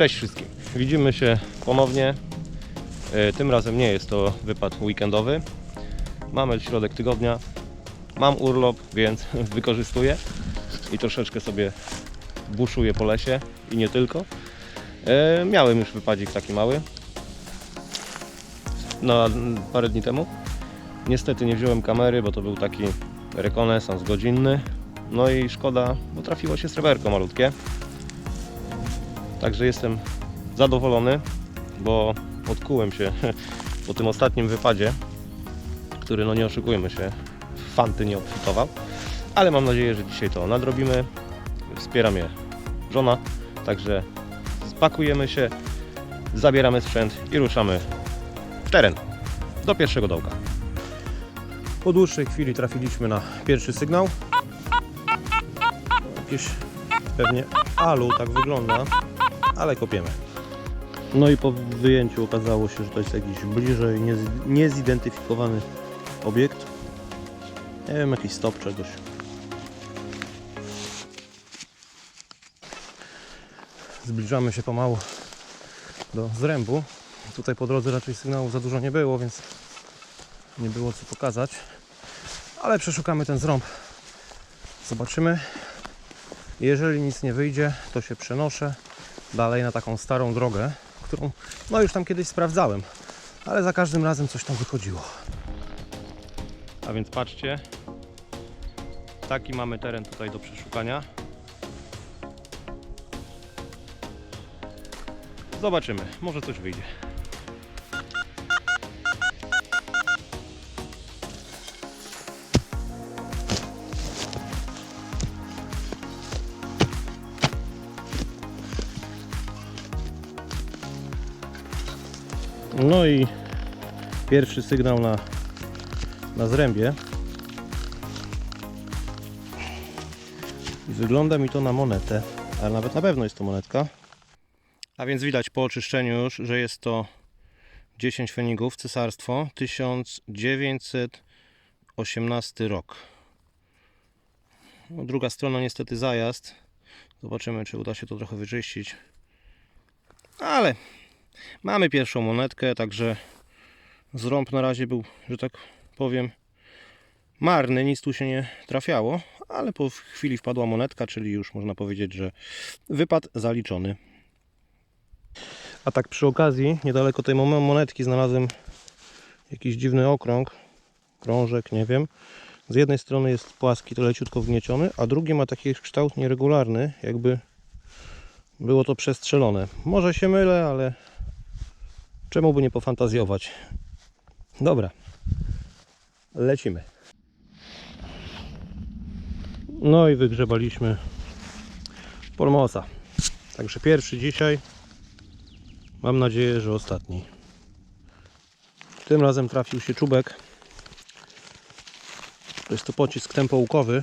Cześć wszystkim. Widzimy się ponownie. E, Tym razem nie jest to wypad weekendowy. Mamy środek tygodnia. Mam urlop, więc wykorzystuję i troszeczkę sobie buszuję po lesie i nie tylko. E, Miałem już wypadzik taki mały. No, parę dni temu. Niestety nie wziąłem kamery, bo to był taki rekonesans godzinny. No i szkoda, bo trafiło się sreberko malutkie. Także jestem zadowolony, bo odkułem się po tym ostatnim wypadzie, który, no nie oszukujmy się, fanty nie obfitował. Ale mam nadzieję, że dzisiaj to nadrobimy. Wspiera mnie żona, także spakujemy się, zabieramy sprzęt i ruszamy w teren do pierwszego dołka. Po dłuższej chwili trafiliśmy na pierwszy sygnał. Jakieś pewnie alu, tak wygląda, ale kopiemy. No i po wyjęciu okazało się, że to jest jakiś bliżej niez- niezidentyfikowany obiekt. Nie wiem, jakiś stop czegoś. Zbliżamy się pomału do zrębu. Tutaj po drodze raczej sygnałów za dużo nie było, więc nie było co pokazać. Ale przeszukamy ten zrąb. Zobaczymy. Jeżeli nic nie wyjdzie, to się przenoszę dalej na taką starą drogę, którą no już tam kiedyś sprawdzałem, ale za każdym razem coś tam wychodziło. A więc patrzcie, taki mamy teren tutaj do przeszukania. Zobaczymy, może coś wyjdzie. No i pierwszy sygnał na, na zrębie. I wygląda mi to na monetę, ale nawet na pewno jest to monetka. A więc widać po oczyszczeniu już, że jest to 10 fenigów, cesarstwo, 1918 rok. No, druga strona niestety zajazd. Zobaczymy, czy uda się to trochę wyczyścić. Ale Mamy pierwszą monetkę, także zrąb na razie był, że tak powiem, marny, nic tu się nie trafiało, ale po chwili wpadła monetka, czyli już można powiedzieć, że wypad zaliczony. A tak przy okazji, niedaleko tej mo- monetki znalazłem jakiś dziwny okrąg, krążek, nie wiem. Z jednej strony jest płaski, to leciutko wgnieciony, a drugi ma taki kształt nieregularny, jakby było to przestrzelone. Może się mylę, ale Czemu by nie pofantazjować? Dobra. Lecimy. No i wygrzebaliśmy Polmosa. Także pierwszy dzisiaj. Mam nadzieję, że ostatni. Tym razem trafił się czubek. To jest to pocisk tempoukowy.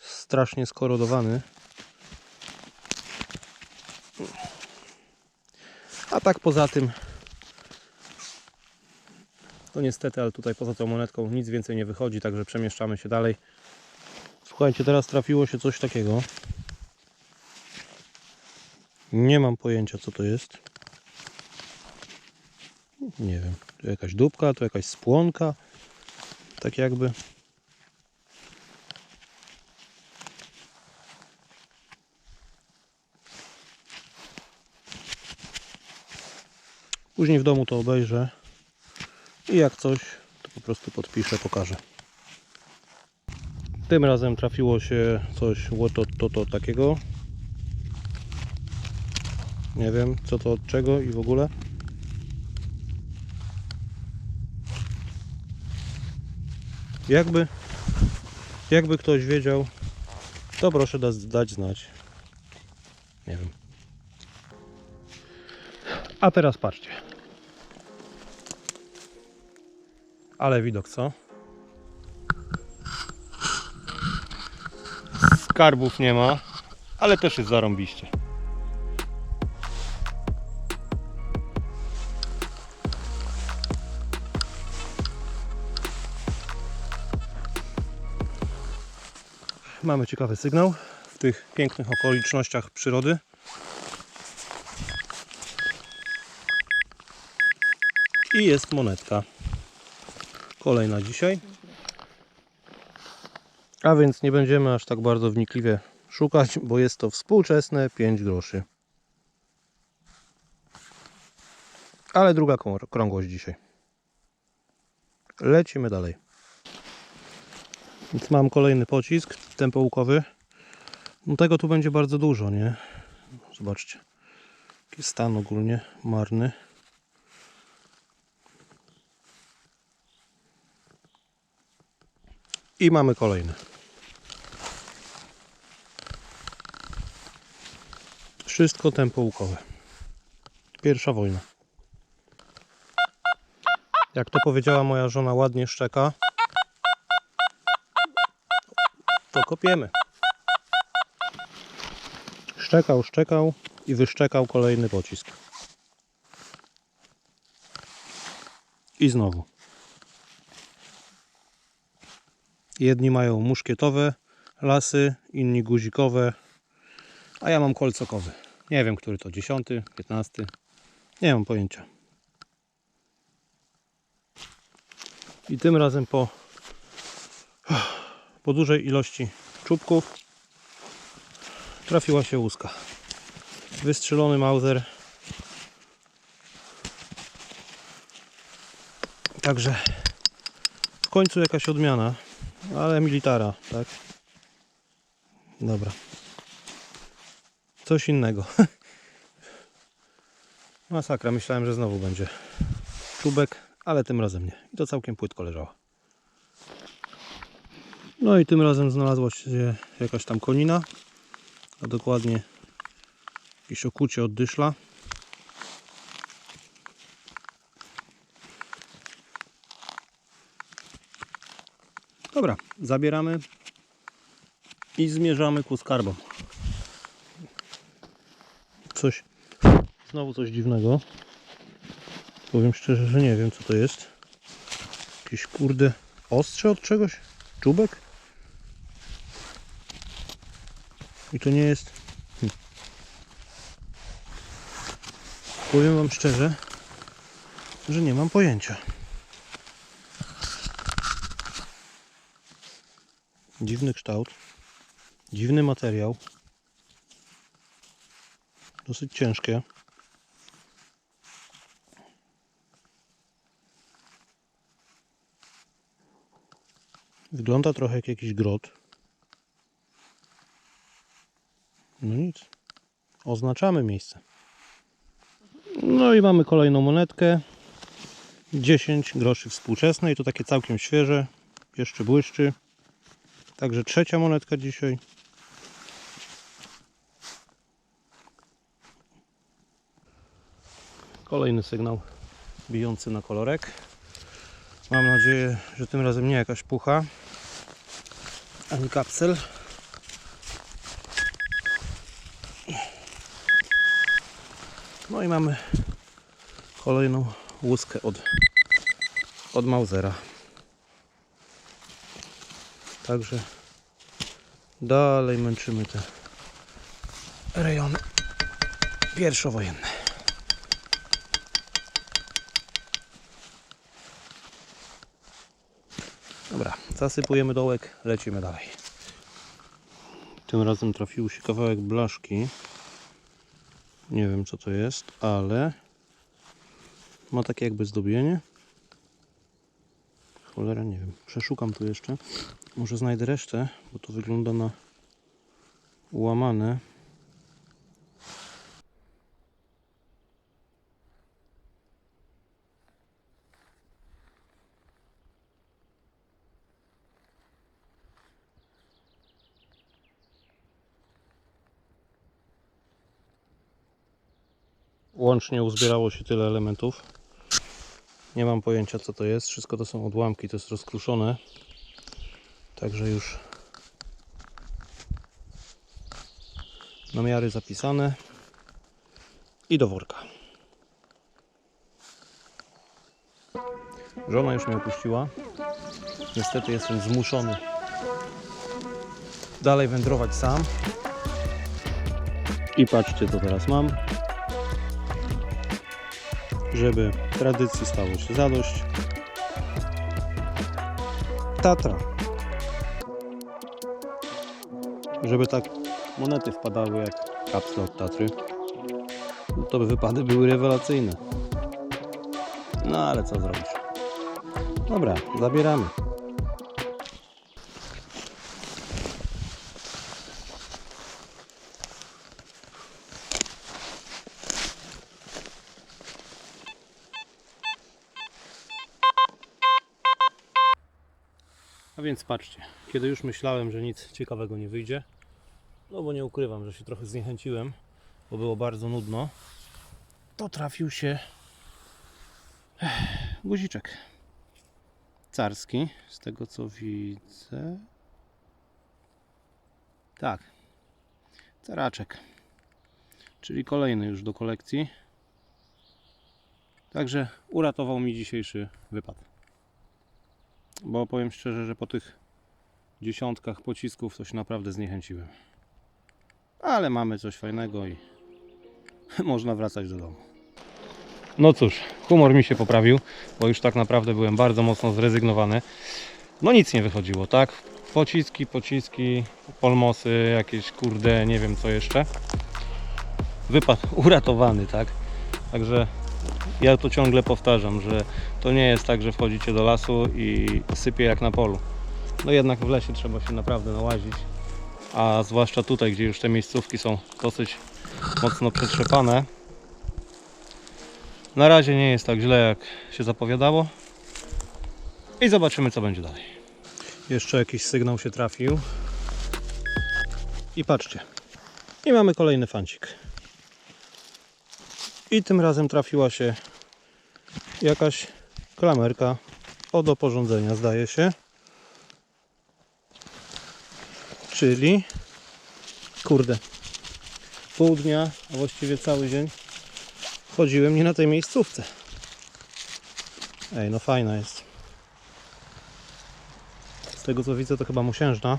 Strasznie skorodowany. A tak poza tym to niestety, ale tutaj poza tą monetką nic więcej nie wychodzi, także przemieszczamy się dalej. Słuchajcie, teraz trafiło się coś takiego. Nie mam pojęcia co to jest. Nie wiem, tu jakaś dupka, tu jakaś spłonka. Tak jakby. Później w domu to obejrzę. I jak coś, to po prostu podpiszę, pokażę. Tym razem trafiło się coś to, to, to takiego. Nie wiem co to od czego i w ogóle. Jakby, jakby ktoś wiedział, to proszę dać, dać znać. Nie wiem. A teraz patrzcie. Ale widok co? Skarbów nie ma, ale też jest zarąbiście. Mamy ciekawy sygnał w tych pięknych okolicznościach przyrody. I jest monetka. Kolejna dzisiaj. A więc nie będziemy aż tak bardzo wnikliwie szukać, bo jest to współczesne 5 groszy. Ale druga krą- krągłość dzisiaj. Lecimy dalej. Więc mam kolejny pocisk tempołukowy. No tego tu będzie bardzo dużo, nie? Zobaczcie. Jaki stan ogólnie marny. I mamy kolejny. Wszystko tempoukowe. Pierwsza wojna. Jak to powiedziała moja żona, ładnie szczeka. To kopiemy. Szczekał, szczekał i wyszczekał kolejny pocisk. I znowu. Jedni mają muszkietowe lasy, inni guzikowe, a ja mam kolcokowy. Nie wiem, który to 10, 15. Nie mam pojęcia. I tym razem po, po dużej ilości czubków trafiła się łuska. Wystrzelony Mauser. Także w końcu jakaś odmiana, ale militara, tak? Dobra. Coś innego. Masakra, myślałem, że znowu będzie czubek, ale tym razem nie. I to całkiem płytko leżała. No i tym razem znalazła się jakaś tam konina, a dokładnie jakieś okucie od dyszla. Dobra, zabieramy i zmierzamy ku skarbom. Coś, znowu coś dziwnego. Powiem szczerze, że nie wiem co to jest. Jakieś kurde ostrze od czegoś? Czubek? I to nie jest... Hm. Powiem wam szczerze, że nie mam pojęcia. Dziwny kształt. Dziwny materiał. Dosyć ciężkie. Wygląda trochę jak jakiś grot. No nic. Oznaczamy miejsce. No i mamy kolejną monetkę. 10 groszy współczesne i to takie całkiem świeże. Jeszcze błyszczy. Także trzecia monetka dzisiaj. Kolejny sygnał bijący na kolorek. Mam nadzieję, że tym razem nie jakaś pucha, ani kapsel. No i mamy kolejną łuskę od, od Mausera. Także dalej męczymy te rejony pierwszowojenne. Dobra, zasypujemy dołek, lecimy dalej. Tym razem trafił się kawałek blaszki. Nie wiem co to jest, ale ma takie jakby zdobienie. Cholera, nie wiem. Przeszukam tu jeszcze. Może znajdę resztę, bo to wygląda na łamane. Łącznie uzbierało się tyle elementów. Nie mam pojęcia co to jest. Wszystko to są odłamki, to jest rozkruszone. Także już namiary zapisane i do worka. Żona już mnie opuściła. Niestety jestem zmuszony dalej wędrować sam. I patrzcie co teraz mam. Żeby tradycji stało się zadość. Tatra. Żeby tak monety wpadały jak kapsle od Tatry, no to by wypady były rewelacyjne. No ale co zrobisz? Dobra, zabieramy. Więc patrzcie, kiedy już myślałem, że nic ciekawego nie wyjdzie, no bo nie ukrywam, że się trochę zniechęciłem, bo było bardzo nudno, to trafił się Ech, guziczek carski, z tego co widzę. Tak, caraczek, czyli kolejny już do kolekcji. Także uratował mi dzisiejszy wypad. Bo powiem szczerze, że po tych dziesiątkach pocisków się naprawdę zniechęciłem. Ale mamy coś fajnego i można wracać do domu. No cóż, humor mi się poprawił, bo już tak naprawdę byłem bardzo mocno zrezygnowany. No nic nie wychodziło, tak? Pociski, pociski, polmosy, jakieś kurde, nie wiem co jeszcze. Wypad uratowany, tak? Także ja to ciągle powtarzam, że to nie jest tak, że wchodzicie do lasu i sypie jak na polu. No jednak w lesie trzeba się naprawdę nałazić, a zwłaszcza tutaj, gdzie już te miejscówki są dosyć mocno przetrzepane. Na razie nie jest tak źle, jak się zapowiadało. I zobaczymy, co będzie dalej. Jeszcze jakiś sygnał się trafił. I patrzcie. I mamy kolejny fancik. I tym razem trafiła się jakaś klamerka od oporządzenia, zdaje się. Czyli, kurde, pół dnia, a właściwie cały dzień chodziłem nie na tej miejscówce. Ej, no fajna jest. Z tego co widzę, to chyba musiężna.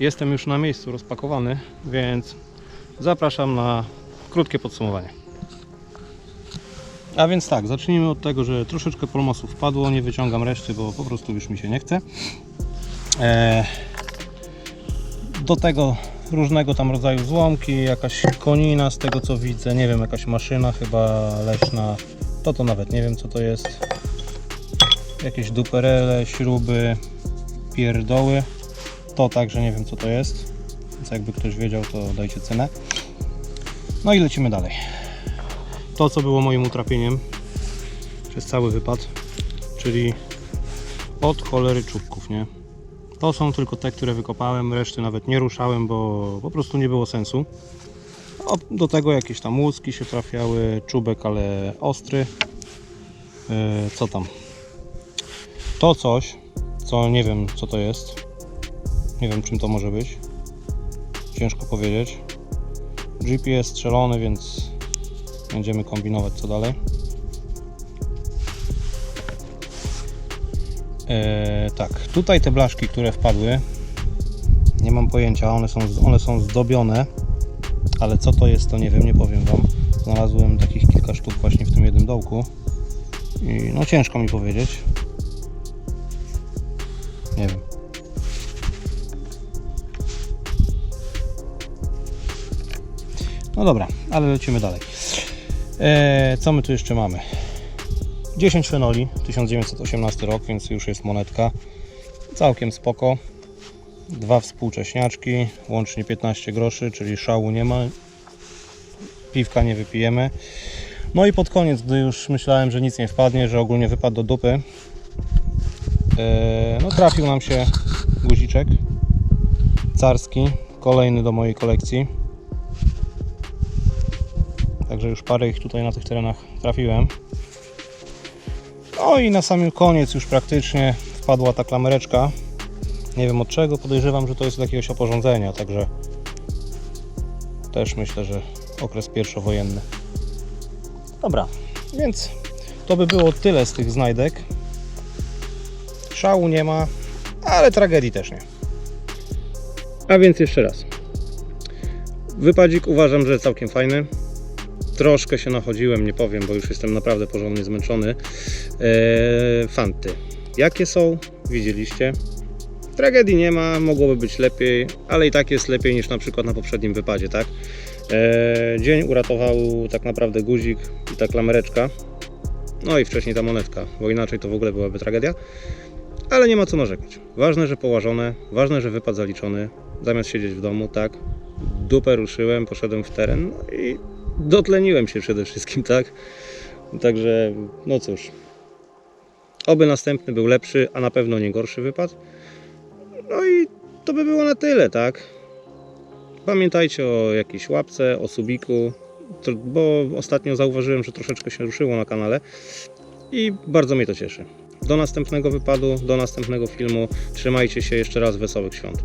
Jestem już na miejscu rozpakowany, więc zapraszam na krótkie podsumowanie. A więc tak, zacznijmy od tego, że troszeczkę polmosów wpadło, nie wyciągam reszty, bo po prostu już mi się nie chce. Eee, do tego różnego tam rodzaju złomki, jakaś konina z tego co widzę, nie wiem, jakaś maszyna chyba leśna, to to nawet nie wiem co to jest. Jakieś duperele, śruby, pierdoły, to także nie wiem co to jest, więc jakby ktoś wiedział to dajcie cenę. No i lecimy dalej. To co było moim utrapieniem przez cały wypad, czyli od cholery czubków, nie? To są tylko te, które wykopałem, reszty nawet nie ruszałem, bo po prostu nie było sensu. O, do tego jakieś tam łuski się trafiały, czubek, ale ostry. Yy, co tam? To coś, co nie wiem co to jest. Nie wiem czym to może być. Ciężko powiedzieć. GPS strzelony, więc będziemy kombinować co dalej. E, tak, tutaj te blaszki, które wpadły, nie mam pojęcia, one są, one są zdobione, ale co to jest, to nie wiem, nie powiem Wam. Znalazłem takich kilka sztuk właśnie w tym jednym dołku i no ciężko mi powiedzieć. No dobra, ale lecimy dalej. E, co my tu jeszcze mamy? 10 fenoli, 1918 rok, więc już jest monetka. Całkiem spoko. Dwa współcześniaczki, łącznie 15 groszy, czyli szału nie ma. Piwka nie wypijemy. No i pod koniec, gdy już myślałem, że nic nie wpadnie, że ogólnie wypadł do dupy, e, no trafił nam się guziczek carski, kolejny do mojej kolekcji. Także już parę ich tutaj na tych terenach trafiłem. No i na samym koniec już praktycznie wpadła ta klamereczka. Nie wiem od czego, podejrzewam, że to jest od jakiegoś oporządzenia, także też myślę, że okres pierwszowojenny. Dobra, więc to by było tyle z tych znajdek. Szału nie ma, ale tragedii też nie. A więc jeszcze raz. Wypadzik uważam, że całkiem fajny. Troszkę się nachodziłem, nie powiem, bo już jestem naprawdę porządnie zmęczony. Eee, fanty. Jakie są? Widzieliście. Tragedii nie ma, mogłoby być lepiej, ale i tak jest lepiej niż na przykład na poprzednim wypadzie, tak? Eee, dzień uratował tak naprawdę guzik i ta klamereczka. No i wcześniej ta monetka, bo inaczej to w ogóle byłaby tragedia. Ale nie ma co narzekać. Ważne, że położone, ważne, że wypad zaliczony. Zamiast siedzieć w domu, tak. Dupę ruszyłem, poszedłem w teren no i dotleniłem się przede wszystkim, tak. Także, no cóż. Oby następny był lepszy, a na pewno nie gorszy wypad. No i to by było na tyle, tak. Pamiętajcie o jakiejś łapce, o subiku, bo ostatnio zauważyłem, że troszeczkę się ruszyło na kanale i bardzo mnie to cieszy. Do następnego wypadu, do następnego filmu. Trzymajcie się jeszcze raz wesołych świąt.